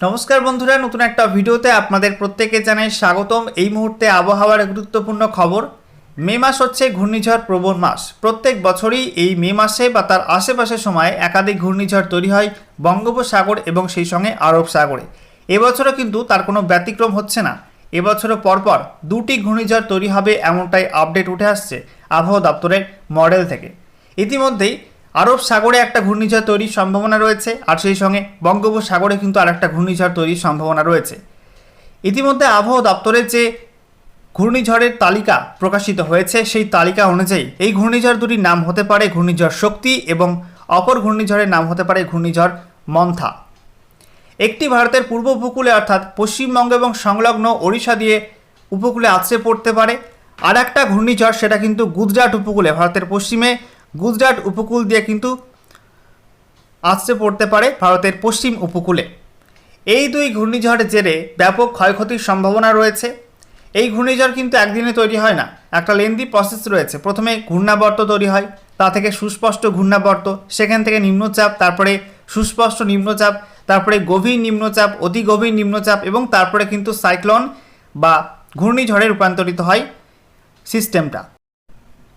নমস্কার বন্ধুরা, নতুন একটা ভিডিওতে আপনাদের প্রত্যেকে জানাই স্বাগতম। এই মুহূর্তে আবহাওয়ার গুরুত্বপূর্ণ খবর। মে মাস হচ্ছে ঘূর্ণিঝড় প্রবণ মাস। প্রত্যেক বছরই এই মে মাসে বা তার আশেপাশের সময় একাধিক ঘূর্ণিঝড় তৈরি হয় বঙ্গোপসাগর এবং সেই সঙ্গে আরব সাগরে। এবছরও কিন্তু তার কোনো ব্যতিক্রম হচ্ছে না। এবছরও পরপর দুটি ঘূর্ণিঝড় তৈরি হবে এমনটাই আপডেট উঠে আসছে আবহাওয়া দপ্তরের মডেল থেকে। ইতিমধ্যেই আরব সাগরে একটা ঘূর্ণিঝড় তৈরির সম্ভাবনা রয়েছে, আর সেই সঙ্গে বঙ্গোপসাগরে কিন্তু আর একটা ঘূর্ণিঝড় তৈরির সম্ভাবনা রয়েছে। ইতিমধ্যে আবহাওয়া দপ্তরের যে ঘূর্ণিঝড়ের তালিকা প্রকাশিত হয়েছে, সেই তালিকা অনুযায়ী এই ঘূর্ণিঝড় দুটির নাম হতে পারে ঘূর্ণিঝড় শক্তি এবং অপর ঘূর্ণিঝড়ের নাম হতে পারে ঘূর্ণিঝড় মন্থা। একটি ভারতের পূর্ব উপকূলে অর্থাৎ পশ্চিমবঙ্গ এবং সংলগ্ন ওড়িশা দিয়ে উপকূলে আছড়ে পড়তে পারে। আর একটা ঘূর্ণিঝড় সেটা কিন্তু গুজরাট উপকূলে, ভারতের পশ্চিমে গুজরাট উপকূল দিয়ে কিন্তু আছড়ে পড়তে পারে ভারতের পশ্চিম উপকূলে। এই দুই ঘূর্ণিঝড়ের জেরে ব্যাপক ক্ষয়ক্ষতির সম্ভাবনা রয়েছে। এই ঘূর্ণিঝড় কিন্তু একদিনে তৈরি হয় না, একটা লেন্দি প্রসেস রয়েছে। প্রথমে ঘূর্ণাবর্ত তৈরি হয়, তা থেকে সুস্পষ্ট ঘূর্ণাবর্ত, সেখান থেকে নিম্নচাপ, তারপরে সুস্পষ্ট নিম্নচাপ, তারপরে গভীর নিম্নচাপ, অতি গভীর নিম্নচাপ এবং তারপরে কিন্তু সাইক্লন বা ঘূর্ণিঝড়ে রূপান্তরিত হয় সিস্টেমটা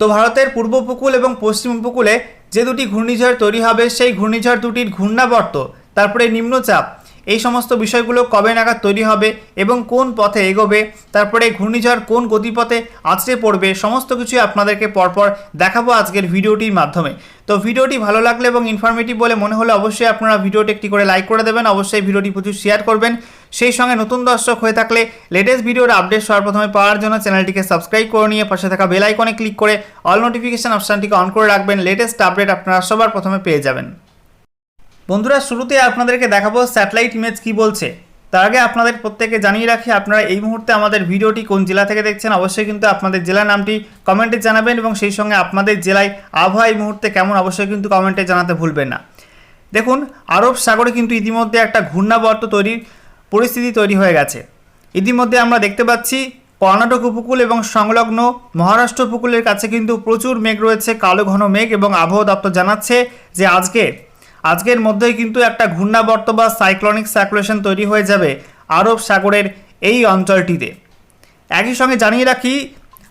তো ভারতের পূর্ব উপকূল এবং পশ্চিম উপকূলে যে দুটি ঘূর্ণিঝড় তৈরি হবে, সেই ঘূর্ণিঝড় দুটির ঘূর্ণাবর্ত, তারপরে নিম্নচাপ এই সমস্ত বিষয়গুলো কবে নাগাদ তৈরি হবে এবং কোন পথে এগোবে, তারপরে ঘূর্ণিঝড় কোন গতিপথে আছড়ে পড়বে, সমস্ত কিছুই আপনাদেরকে পরপর দেখাবো আজকের ভিডিওটির মাধ্যমে। তো ভিডিওটি ভালো লাগলে এবং ইনফরমেটিভ বলে মনে হলে অবশ্যই আপনারা ভিডিওটি একটি করে লাইক করে দেবেন, অবশ্যই ভিডিওটি প্রচুর শেয়ার করবেন। সেই সঙ্গে নতুন দর্শক হয়ে থাকলে লেটেস্ট ভিডিওর আপডেট সবার প্রথমে পাওয়ার জন্য চ্যানেলটিকে সাবস্ক্রাইব করে নিয়ে পাশে থাকা বেল আইকনে ক্লিক করে অল নোটিফিকেশান অপশানটিকে অন করে রাখবেন লেটেস্ট আপডেট আপনারা সবার প্রথমে পেয়ে যাবেন। বন্ধুরা, শুরুতে আপনাদেরকে দেখাবো স্যাটেলাইট ইমেজ কি বলছে। তার আগে আপনাদের প্রত্যেকে জানিয়ে রাখি, আপনারা এই মুহূর্তে আমাদের ভিডিওটি কোন জেলা থেকে দেখছেন অবশ্যই কিন্তু আপনাদের জেলার নামটি কমেন্টে জানাবেন এবং সেই সঙ্গে আপনাদের জেলায় আবহাওয়া এই মুহূর্তে কেমন, অবশ্যই কিন্তু কমেন্টে জানাতে ভুলবেন না। দেখুন, আরব সাগরে কিন্তু ইতিমধ্যে একটা ঘূর্ণাবর্ত তৈরির পরিস্থিতি তৈরি হয়ে গেছে। ইতিমধ্যে আমরা দেখতে পাচ্ছি, কর্ণাটক উপকূল এবং সংলগ্ন মহারাষ্ট্র উপকূলের কাছে কিন্তু প্রচুর মেঘ রয়েছে, কালো ঘন মেঘ এবং আবহাওয়া দপ্তর জানাচ্ছে যে আজকে আজকের মধ্যেই কিন্তু একটা ঘূর্ণাবর্ত বা সাইক্লনিক সার্কুলেশন তৈরি হয়ে যাবে আরব সাগরের এই অঞ্চলটিতে। একই সঙ্গে জানিয়ে রাখি,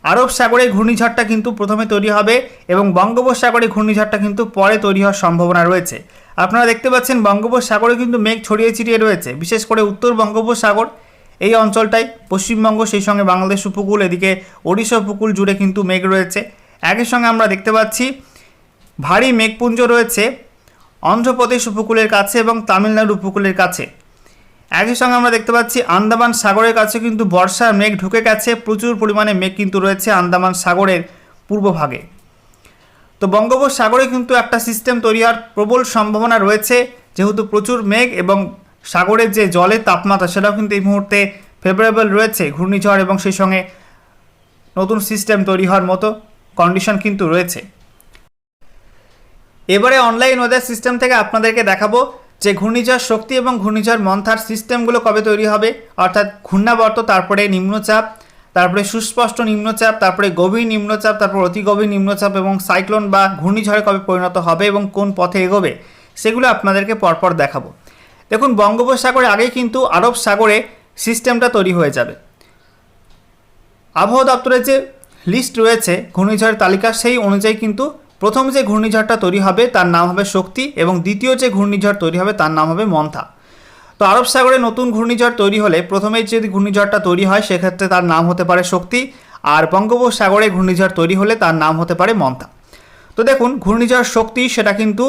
আরব সাগরে ঘূর্ণিঝড়টা কিন্তু প্রথমে তৈরি হবে এবং বঙ্গোপসাগরে ঘূর্ণিঝড়টা কিন্তু পরে তৈরি হওয়ার সম্ভাবনা রয়েছে। আপনারা দেখতে পাচ্ছেন বঙ্গোপসাগরে কিন্তু মেঘ ছড়িয়ে ছিটিয়ে রয়েছে। বিশেষ করে উত্তর বঙ্গোপসাগর, এই অঞ্চলটাই, পশ্চিমবঙ্গ, সেই সঙ্গে বাংলাদেশ উপকূল, এদিকে ওড়িশা উপকূল জুড়ে কিন্তু মেঘ রয়েছে। একই সঙ্গে আমরা দেখতে পাচ্ছি, ভারী মেঘপুঞ্জ রয়েছে। অন্ধ্রপ্রদেশ উপকূলের কাছে এবং তামিলনাড়ু উপকূলের কাছে। একই সঙ্গে আমরা দেখতে পাচ্ছি, আন্দামান সাগরের কাছে কিন্তু বর্ষার মেঘ ঢুকে গেছে। প্রচুর পরিমাণে মেঘ কিন্তু রয়েছে আন্দামান সাগরের পূর্বভাগে তো বঙ্গোপসাগরে কিন্তু একটা সিস্টেম তৈরি হওয়ার প্রবল সম্ভাবনা রয়েছে। যেহেতু প্রচুর মেঘ এবং সাগরের যে জলের তাপমাত্রা, সেটাও কিন্তু এই মুহূর্তে ফেভারেবল রয়েছে ঘূর্ণিঝড় এবং সেই সঙ্গে নতুন সিস্টেম তৈরি হওয়ার মতো কন্ডিশন কিন্তু রয়েছে। এবারে অনলাইন ওয়েদার সিস্টেম থেকে আপনাদেরকে দেখাবো যে ঘূর্ণিঝড় শক্তি এবং ঘূর্ণিঝড় মন্থার সিস্টেমগুলো কবে তৈরি হবে। অর্থাৎ ঘূর্ণাবর্ত, তারপরে নিম্নচাপ, তারপরে সুস্পষ্ট নিম্নচাপ, তারপরে গভীর নিম্নচাপ, তারপর অতি গভীর নিম্নচাপ এবং সাইক্লোন বা ঘূর্ণিঝড়ে কবে পরিণত হবে এবং কোন পথে এগোবে, সেগুলো আপনাদেরকে পরপর দেখাবো। দেখুন, বঙ্গোপসাগরে আগেই কিন্তু আরব সাগরে সিস্টেমটা তৈরি হয়ে যাবে। আবহাওয়া দপ্তরের যে লিস্ট রয়েছে ঘূর্ণিঝড়ের তালিকা, সেই অনুযায়ী কিন্তু প্রথম যে ঘূর্ণিঝড়টা তৈরি হবে তার নাম হবে শক্তি এবং দ্বিতীয় যে ঘূর্ণিঝড় তৈরি হবে তার নাম হবে মন্থা। তো আরব সাগরে নতুন ঘূর্ণিঝড় তৈরি হলে প্রথমেই যদি ঘূর্ণিঝড়টা তৈরি হয়, সেক্ষেত্রে তার নাম হতে পারে শক্তি আর বঙ্গোপসাগরে ঘূর্ণিঝড় তৈরি হলে তার নাম হতে পারে মন্থা। তো দেখুন, ঘূর্ণিঝড় শক্তি সেটা কিন্তু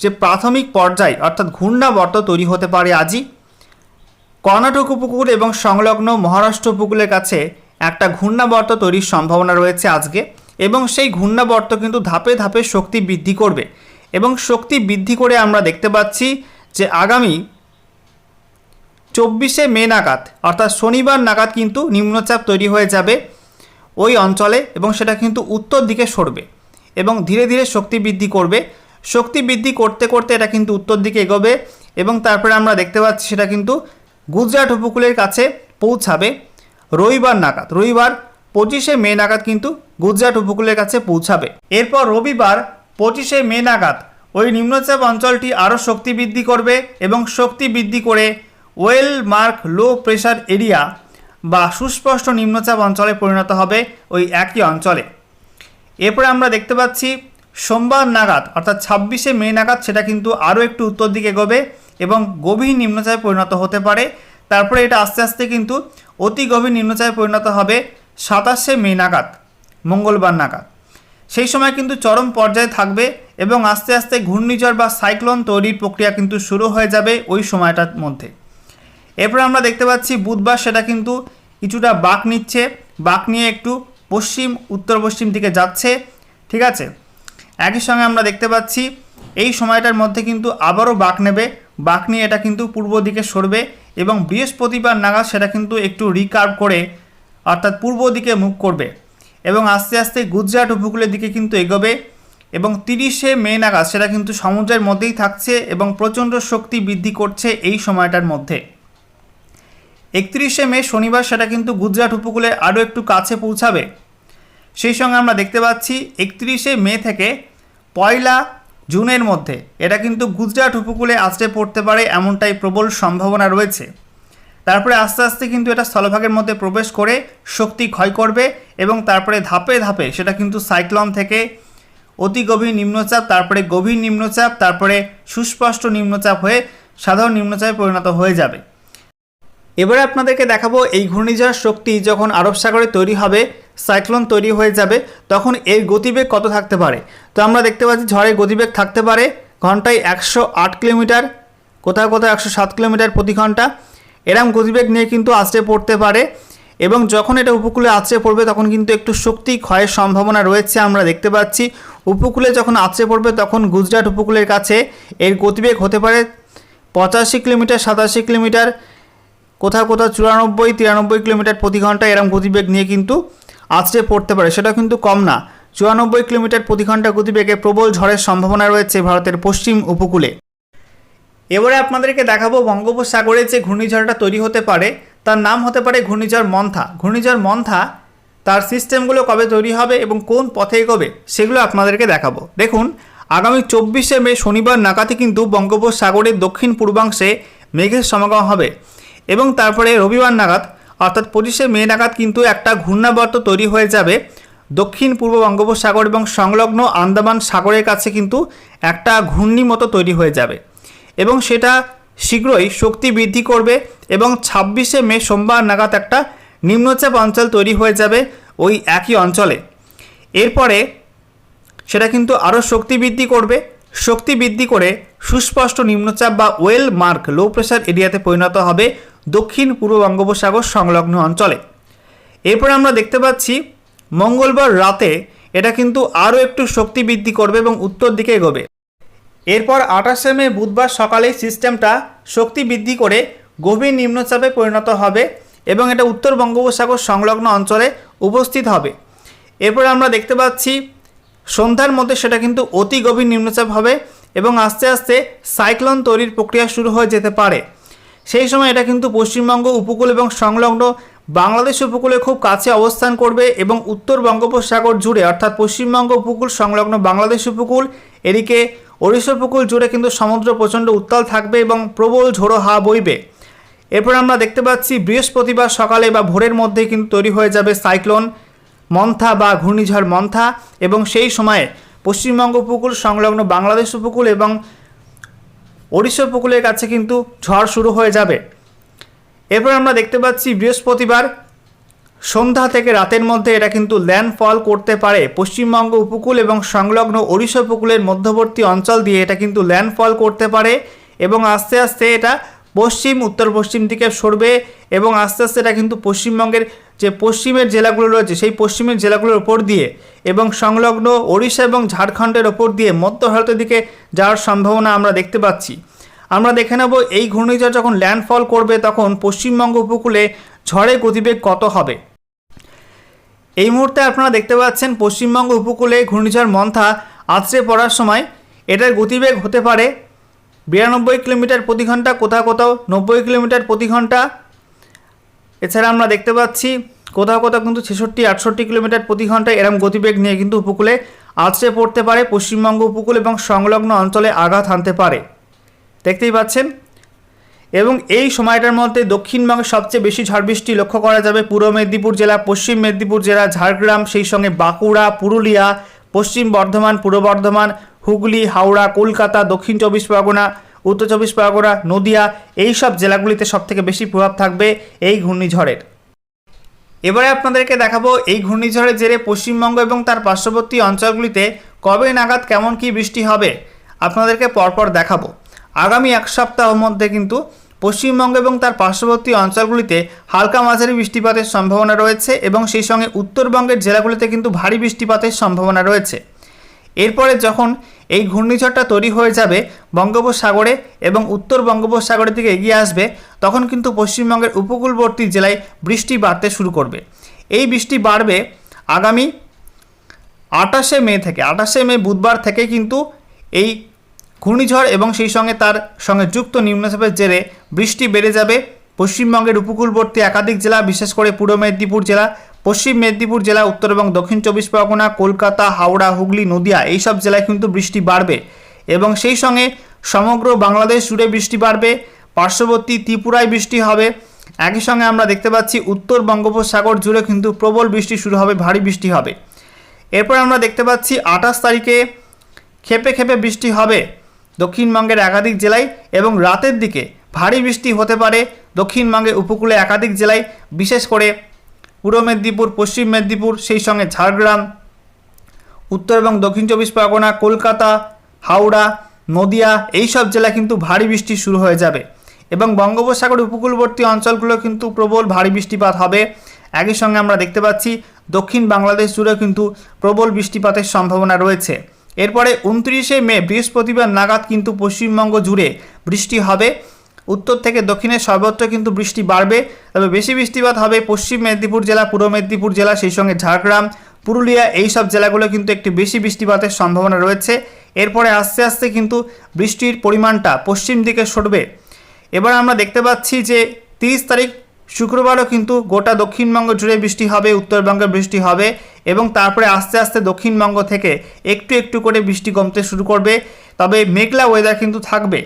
যে প্রাথমিক পর্যায় অর্থাৎ ঘূর্ণাবর্ত তৈরি হতে পারে আজই। কর্ণাটক উপকূল এবং সংলগ্ন মহারাষ্ট্র উপকূলের কাছে একটা ঘূর্ণাবর্ত তৈরির সম্ভাবনা রয়েছে আজকে। এবং সেই ঘূর্ণাবর্ত কিন্তু ধাপে ধাপে শক্তি বৃদ্ধি করবে। এবং শক্তি বৃদ্ধি করে আমরা দেখতে পাচ্ছি যে আগামী চব্বিশে মে নাগাদ, অর্থাৎ শনিবার নাগাদ কিন্তু নিম্নচাপ তৈরি হয়ে যাবে ওই অঞ্চলে এবং সেটা কিন্তু উত্তর দিকে সরবে এবং ধীরে ধীরে শক্তি বৃদ্ধি করবে। শক্তি বৃদ্ধি করতে করতে এটা কিন্তু উত্তর দিকে এগোবে এবং তারপরে আমরা দেখতে পাচ্ছি সেটা কিন্তু গুজরাট উপকূলের কাছে পৌঁছাবে রবিবার নাগাদ। রবিবার পঁচিশে মে নাগাদ কিন্তু গুজরাট উপকূলের কাছে পৌঁছাবে। এরপর রবিবার পঁচিশে মে নাগাদ ওই নিম্নচাপ অঞ্চলটি আরও শক্তি বৃদ্ধি করবে এবং শক্তি বৃদ্ধি করে well mark low pressure area বা সুস্পষ্ট নিম্নচাপ অঞ্চলে পরিণত হবে ওই একই অঞ্চলে। এরপরে আমরা দেখতে পাচ্ছি সোমবার নাগাদ, অর্থাৎ ছাব্বিশে মে নাগাদ সেটা কিন্তু আরও একটু উত্তর দিকে এগোবে এবং গভীর নিম্নচাপে পরিণত হতে পারে। তারপরে এটা আস্তে আস্তে কিন্তু অতি গভীর নিম্নচাপে পরিণত হবে সাতাশে মে নাগাদ। মঙ্গলবার নাগাদ। সেই সময় কিন্তু চরম পর্যায়ে থাকবে এবং আস্তে আস্তে ঘূর্ণিঝড় বা সাইক্লোন তৈরির প্রক্রিয়া কিন্তু শুরু হয়ে যাবে ওই সময়টার মধ্যে। এরপরে আমরা দেখতে পাচ্ছি বুধবার সেটা কিন্তু কিছুটা বাঁক নিচ্ছে। বাঁক নিয়ে একটু পশ্চিম উত্তর পশ্চিম দিকে যাচ্ছে, ঠিক আছে? একই সঙ্গে আমরা দেখতে পাচ্ছি এই সময়টার মধ্যে কিন্তু আবারও বাঁক নেবে। বাঁক নিয়ে এটা কিন্তু পূর্ব দিকে সরবে এবং বৃহস্পতিবার নাগাদ সেটা কিন্তু একটু রিকার্ভ করে, অর্থাৎ পূর্ব দিকে মুখ করবে। এবং আস্তে আস্তে গুজরাট উপকূলের দিকে কিন্তু এগোবে এবং তিরিশে মে নাগাদ সেটা কিন্তু সমুদ্রের মধ্যেই থাকছে এবং প্রচণ্ড শক্তি বৃদ্ধি করছে এই সময়টার মধ্যে। একত্রিশে মে শনিবার সেটা কিন্তু গুজরাট উপকূলে আরও একটু কাছে পৌঁছাবে। সেই সঙ্গে আমরা দেখতে পাচ্ছি একত্রিশে মে থেকে পয়লা জুনের মধ্যে এটা কিন্তু গুজরাট উপকূলে আছড়ে পড়তে পারে এমনটাই প্রবল সম্ভাবনা রয়েছে। তারপরে আস্তে আস্তে কিন্তু এটা স্থলভাগের মধ্যে প্রবেশ করে শক্তি ক্ষয় করবে এবং তারপরে ধাপে ধাপে সেটা কিন্তু সাইক্লন থেকে অতি গভীর নিম্নচাপ, তারপরে গভীর নিম্নচাপ, তারপরে সুস্পষ্ট নিম্নচাপ হয়ে সাধারণ নিম্নচাপে পরিণত হয়ে যাবে। এবারে আপনাদেরকে দেখাবো এই ঘূর্ণিঝড় শক্তি যখন আরব সাগরে তৈরি হবে, সাইক্লোন তৈরি হয়ে যাবে, তখন এর গতিবেগ কত থাকতে পারে? তো আমরা দেখতে পাচ্ছি ঝড়ের গতিবেগ থাকতে পারে ঘন্টায় একশো আট কিলোমিটার, কোথাও কোথাও একশো সাত কিলোমিটার প্রতি ঘণ্টা। এরম গতিবেগ নিয়ে কিন্তু আছড়ে পড়তে পারে এবং যখন এটা উপকূলে আছড়ে পড়বে, তখন কিন্তু একটু শক্তি ক্ষয়ের সম্ভাবনা রয়েছে আমরা দেখতে পাচ্ছি। উপকূলে যখন আছড়ে পড়বে, তখন গুজরাট উপকূলের কাছে এর গতিবেগ হতে পারে পঁচাশি কিলোমিটার, সাতাশি কিলোমিটার, কোথাও কোথাও চুরানব্বই, তিরানব্বই কিলোমিটার প্রতি ঘণ্টা এরম গতিবেগ নিয়ে কিন্তু আছড়ে পড়তে পারে। সেটা কিন্তু কম না। চুরানব্বই কিলোমিটার প্রতি ঘণ্টা গতিবেগে প্রবল ঝড়ের সম্ভাবনা রয়েছে ভারতের পশ্চিম উপকূলে। এবারে আপনাদেরকে দেখাবো বঙ্গোপসাগরে যে ঘূর্ণিঝড়টা তৈরি হতে পারে, তার নাম হতে পারে ঘূর্ণিঝড় মন্থা। ঘূর্ণিঝড় মন্থা, তার সিস্টেমগুলো কবে তৈরি হবে এবং কোন পথে এগোবে, সেগুলো আপনাদেরকে দেখাবো। দেখুন, আগামী চব্বিশে মে শনিবার নাগাদই কিন্তু বঙ্গোপসাগরের দক্ষিণ পূর্বাংশে মেঘের সমাগম হবে এবং তারপরে রবিবার নাগাদ, অর্থাৎ পঁচিশে মে নাগাদ কিন্তু একটা ঘূর্ণাবর্ত তৈরি হয়ে যাবে দক্ষিণ পূর্ব বঙ্গোপসাগর এবং সংলগ্ন আন্দামান সাগরের কাছে কিন্তু একটা ঘূর্ণি মতো তৈরি হয়ে যাবে। এবং সেটা শীঘ্রই শক্তি বৃদ্ধি করবে এবং ছাব্বিশে মে সোমবার নাগাদ একটা নিম্নচাপ অঞ্চল তৈরি হয়ে যাবে ওই একই অঞ্চলে। এরপরে সেটা কিন্তু আরও শক্তি বৃদ্ধি করবে। শক্তি বৃদ্ধি করে সুস্পষ্ট নিম্নচাপ বা ওয়েল মার্ক, লো প্রেশার এরিয়াতে পরিণত হবে দক্ষিণ পূর্ব বঙ্গোপসাগর সংলগ্ন অঞ্চলে। এরপরে আমরা দেখতে পাচ্ছি মঙ্গলবার রাতে এটা কিন্তু আরও একটু শক্তি বৃদ্ধি করবে এবং উত্তর দিকে এগোবে। এরপর আঠাশে মে বুধবার সকালে সিস্টেমটা শক্তি বৃদ্ধি করে গভীর নিম্নচাপে পরিণত হবে এবং এটা উত্তর বঙ্গোপসাগর সংলগ্ন অঞ্চলে উপস্থিত হবে। এরপর আমরা দেখতে পাচ্ছি, সন্ধ্যার মধ্যে সেটা কিন্তু অতি গভীর নিম্নচাপ হবে এবং আস্তে আস্তে সাইক্লোন তৈরির প্রক্রিয়া শুরু হয়ে যেতে পারে। সেই সময় এটা কিন্তু পশ্চিমবঙ্গ উপকূল এবং সংলগ্ন বাংলাদেশ উপকূলে খুব কাছে অবস্থান করবে এবং উত্তর বঙ্গোপসাগর জুড়ে, অর্থাৎ পশ্চিমবঙ্গ উপকূল, সংলগ্ন বাংলাদেশ উপকূল, এদিকে ওড়িশা উপকূল জুড়ে কিন্তু সমুদ্র প্রচণ্ড উত্তাল থাকবে এবং প্রবল ঝোড়ো হাওয়া বইবে। এরপর আমরা দেখতে পাচ্ছি, বৃহস্পতিবার সকালে বা ভোরের মধ্যে কিন্তু তৈরি হয়ে যাবে সাইক্লোন, মন্থা বা ঘূর্ণিঝড় মন্থা এবং সেই সময়ে পশ্চিমবঙ্গ উপকূল সংলগ্ন বাংলাদেশ উপকূল এবং ওড়িশা উপকূলের কাছে কিন্তু ঝড় শুরু হয়ে যাবে। এরপর আমরা দেখতে পাচ্ছি, বৃহস্পতিবার সন্ধ্যা থেকে রাতের মধ্যে এটা কিন্তু ল্যান্ডফল করতে পারে। পশ্চিমবঙ্গ উপকূল এবং সংলগ্ন ওড়িশা উপকূলের মধ্যবর্তী অঞ্চল দিয়ে এটা কিন্তু ল্যান্ডফল করতে পারে এবং আস্তে আস্তে এটা পশ্চিম, উত্তর পশ্চিম দিকে সরবে এবং আস্তে আস্তে এটা কিন্তু পশ্চিমবঙ্গের যে পশ্চিমের জেলাগুলো রয়েছে, সেই পশ্চিমের জেলাগুলোর ওপর দিয়ে এবং সংলগ্ন ওড়িশা এবং ঝাড়খণ্ডের ওপর দিয়ে মধ্য ভারতের দিকে যাওয়ার সম্ভাবনা আমরা দেখতে পাচ্ছি। আমরা দেখে নেব এই ঘূর্ণিঝড় যখন ল্যান্ডফল করবে তখন পশ্চিমবঙ্গ উপকূলে ঝড়ের গতিবেগ কত হবে? এই মুহূর্তে আপনারা দেখতে পাচ্ছেন পশ্চিমবঙ্গ উপকূলে ঘূর্ণিঝড় মন্থা আছড়ে পড়ার সময় এটার গতিবেগ হতে পারে বিরানব্বই কিলোমিটার প্রতি ঘণ্টা, কোথাও কোথাও নব্বই কিলোমিটার প্রতি ঘণ্টা। এছাড়া আমরা দেখতে পাচ্ছি কোথাও কোথাও কিন্তু ছেষট্টি, আটষট্টি কিলোমিটার প্রতি ঘন্টায় এরম গতিবেগ নিয়ে কিন্তু উপকূলে আছড়ে পড়তে পারে পশ্চিমবঙ্গ উপকূল এবং সংলগ্ন অঞ্চলে আঘাত হানতে পারে। দেখতেই পাচ্ছেন এবং এই সময়টার মধ্যে দক্ষিণবঙ্গে সবচেয়ে বেশি ঝড় বৃষ্টি লক্ষ্য করা যাবে পূর্ব মেদিনীপুর জেলা, পশ্চিম মেদিনীপুর জেলা, ঝাড়গ্রাম, সেই সঙ্গে বাঁকুড়া, পুরুলিয়া, পশ্চিম বর্ধমান, পূর্ব বর্ধমান, হুগলি, হাওড়া, কলকাতা, দক্ষিণ চব্বিশ পরগনা, উত্তর চব্বিশ পরগনা, নদিয়া, এই সব জেলাগুলিতে সবথেকে বেশি প্রভাব থাকবে এই ঘূর্ণিঝড়ের। এবারে আপনাদেরকে দেখাবো এই ঘূর্ণিঝড়ের জেরে পশ্চিমবঙ্গ এবং তার পার্শ্ববর্তী অঞ্চলগুলিতে কবে নাগাদ কেমন কি বৃষ্টি হবে, আপনাদেরকে পরপর দেখাবো। আগামী এক সপ্তাহের মধ্যে কিন্তু পশ্চিমবঙ্গ এবং তার পার্শ্ববর্তী অঞ্চলগুলিতে হালকা মাঝারি বৃষ্টিপাতের সম্ভাবনা রয়েছে এবং সেই সঙ্গে উত্তরবঙ্গের জেলাগুলিতে কিন্তু ভারী বৃষ্টিপাতের সম্ভাবনা রয়েছে। এরপরে যখন এই ঘূর্ণিঝড়টা তৈরি হয়ে যাবে বঙ্গোপসাগরে এবং উত্তর বঙ্গোপসাগরের দিকে এগিয়ে আসবে, তখন কিন্তু পশ্চিমবঙ্গের উপকূলবর্তী জেলায় বৃষ্টি বাড়তে শুরু করবে। এই বৃষ্টি বাড়বে আগামী আঠাশে মে থেকে, আঠাশে মে বুধবার থেকে কিন্তু এই ঘূর্ণিঝড় এবং সেই সঙ্গে তার সঙ্গে যুক্ত নিম্নচাপের জেরে বৃষ্টি বেড়ে যাবে। পশ্চিমবঙ্গের উপকূলবর্তী একাধিক জেলা, বিশেষ করে পূর্ব মেদিনীপুর জেলা, পশ্চিম মেদিনীপুর জেলা, উত্তর এবং দক্ষিণ চব্বিশ পরগনা, কলকাতা, হাওড়া, হুগলি, নদিয়া এইসব জেলায় কিন্তু বৃষ্টি বাড়বে এবং সেই সঙ্গে সমগ্র বাংলাদেশ জুড়ে বৃষ্টি বাড়বে। পার্শ্ববর্তী ত্রিপুরায় বৃষ্টি হবে। একই সঙ্গে আমরা দেখতে পাচ্ছি উত্তর বঙ্গোপসাগর জুড়ে কিন্তু প্রবল বৃষ্টি শুরু হবে, ভারী বৃষ্টি হবে। এরপর আমরা দেখতে পাচ্ছি আঠাশ তারিখে খেপে খেপে বৃষ্টি হবে। দক্ষিণবঙ্গের একাধিক জেলায় এবং রাতের দিকে ভারী বৃষ্টি হতে পারে। দক্ষিণবঙ্গের উপকূলে একাধিক জেলায়, বিশেষ করে পূর্ব মেদিনীপুর, পশ্চিম মেদিনীপুর, সেই সঙ্গে ঝাড়গ্রাম, উত্তর এবং দক্ষিণ চব্বিশ পরগনা, কলকাতা, হাওড়া, নদিয়া এই সব জেলা কিন্তু ভারী বৃষ্টি শুরু হয়ে যাবে। এবং বঙ্গোপসাগর উপকূলবর্তী অঞ্চলগুলো কিন্তু প্রবল ভারী বৃষ্টিপাত হবে। একই সঙ্গে আমরা দেখতে পাচ্ছি দক্ষিণ বাংলাদেশ জুড়ে কিন্তু প্রবল বৃষ্টিপাতের সম্ভাবনা রয়েছে। এরপরে উনত্রিশে মে, বৃহস্পতিবার নাগাদ কিন্তু পশ্চিমবঙ্গ জুড়ে বৃষ্টি হবে। উত্তর থেকে দক্ষিণে সর্বত্র কিন্তু বৃষ্টি বাড়বে। তবে বেশি বৃষ্টিপাত হবে পশ্চিম মেদিনীপুর জেলা, পূর্ব মেদিনীপুর জেলা, সেই সঙ্গে ঝাড়গ্রাম, পুরুলিয়া, এই সব জেলাগুলো কিন্তু একটি বেশি বৃষ্টিপাতের সম্ভাবনা রয়েছে। এরপরে আস্তে আস্তে কিন্তু বৃষ্টির পরিমাণটা পশ্চিম দিকে সরবে। এবার আমরা দেখতে পাচ্ছি যে তিরিশ তারিখ শুক্রবারও কিন্তু গোটা দক্ষিণবঙ্গ জুড়ে বৃষ্টি হবে, উত্তরবঙ্গে বৃষ্টি হবে এবং তারপরে আস্তে আস্তে দক্ষিণবঙ্গ থেকে একটু একটু করে বৃষ্টি কমতে শুরু করবে। তবে মেঘলা ওয়েদার কিন্তু থাকবে।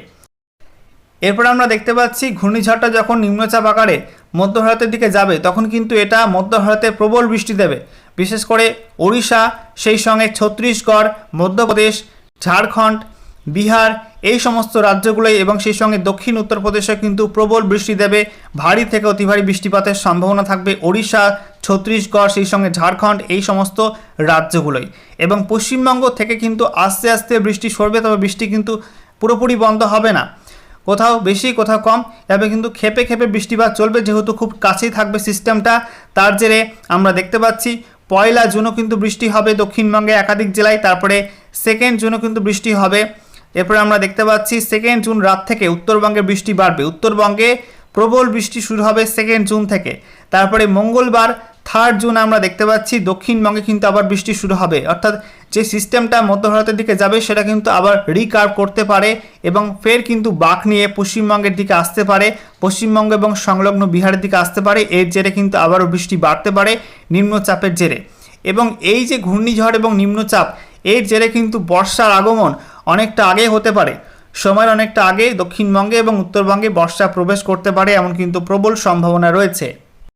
এরপর আমরা দেখতে পাচ্ছি ঘূর্ণিঝড়টা যখন নিম্নচাপ আকারে মধ্য ভারতের দিকে যাবে, তখন কিন্তু এটা মধ্য ভারতে প্রবল বৃষ্টি দেবে। বিশেষ করে ওড়িশা, সেই সঙ্গে ছত্তিশগড়, মধ্যপ্রদেশ, ঝাড়খণ্ড বিহার, এই সমস্ত রাজ্যগুলোই এবং সেই সঙ্গে দক্ষিণ উত্তরপ্রদেশে কিন্তু প্রবল বৃষ্টি দেবে। ভারী থেকে অতি ভারী বৃষ্টিপাতের সম্ভাবনা থাকবে ওড়িশা, ছত্তিশগড়, সেই সঙ্গে ঝাড়খণ্ড, এই সমস্ত রাজ্যগুলোই। এবং পশ্চিমবঙ্গ থেকে কিন্তু আস্তে আস্তে বৃষ্টি সরবে, তবে বৃষ্টি কিন্তু পুরোপুরি বন্ধ হবে না। কোথাও বেশি, কোথাও কম, তবে কিন্তু খেপে খেপে বৃষ্টিপাত চলবে, যেহেতু খুব কাছেই থাকবে সিস্টেমটা। তার জেরে আমরা দেখতে পাচ্ছি, পয়লা জুনও কিন্তু বৃষ্টি হবে দক্ষিণবঙ্গে একাধিক জেলায়, তারপরে সেকেন্ড জুনও কিন্তু বৃষ্টি হবে। এরপরে আমরা দেখতে পাচ্ছি সেকেন্ড জুন রাত থেকে উত্তরবঙ্গে বৃষ্টি বাড়বে। উত্তরবঙ্গে প্রবল বৃষ্টি শুরু হবে সেকেন্ড জুন থেকে। তারপরে মঙ্গলবার থার্ড জুন আমরা দেখতে পাচ্ছি, দক্ষিণবঙ্গে কিন্তু আবার বৃষ্টি শুরু হবে। অর্থাৎ যে সিস্টেমটা মধ্য ভারতের দিকে যাবে, সেটা কিন্তু আবার রিকার্ভ করতে পারে এবং ফের কিন্তু বাঁক নিয়ে পশ্চিমবঙ্গের দিকে আসতে পারে। পশ্চিমবঙ্গ এবং সংলগ্ন বিহারের দিকে আসতে পারে। এর জেরে কিন্তু আবারও বৃষ্টি বাড়তে পারে নিম্নচাপের জেরে। এবং এই যে ঘূর্ণিঝড় এবং নিম্নচাপ এর জেরে কিন্তু বর্ষার আগমন অনেকটা আগে হতে পারে। সময়ের অনেকটা আগে দক্ষিণবঙ্গে এবং উত্তরবঙ্গে বর্ষা প্রবেশ করতে পারে এমন কিন্তু প্রবল সম্ভাবনা রয়েছে।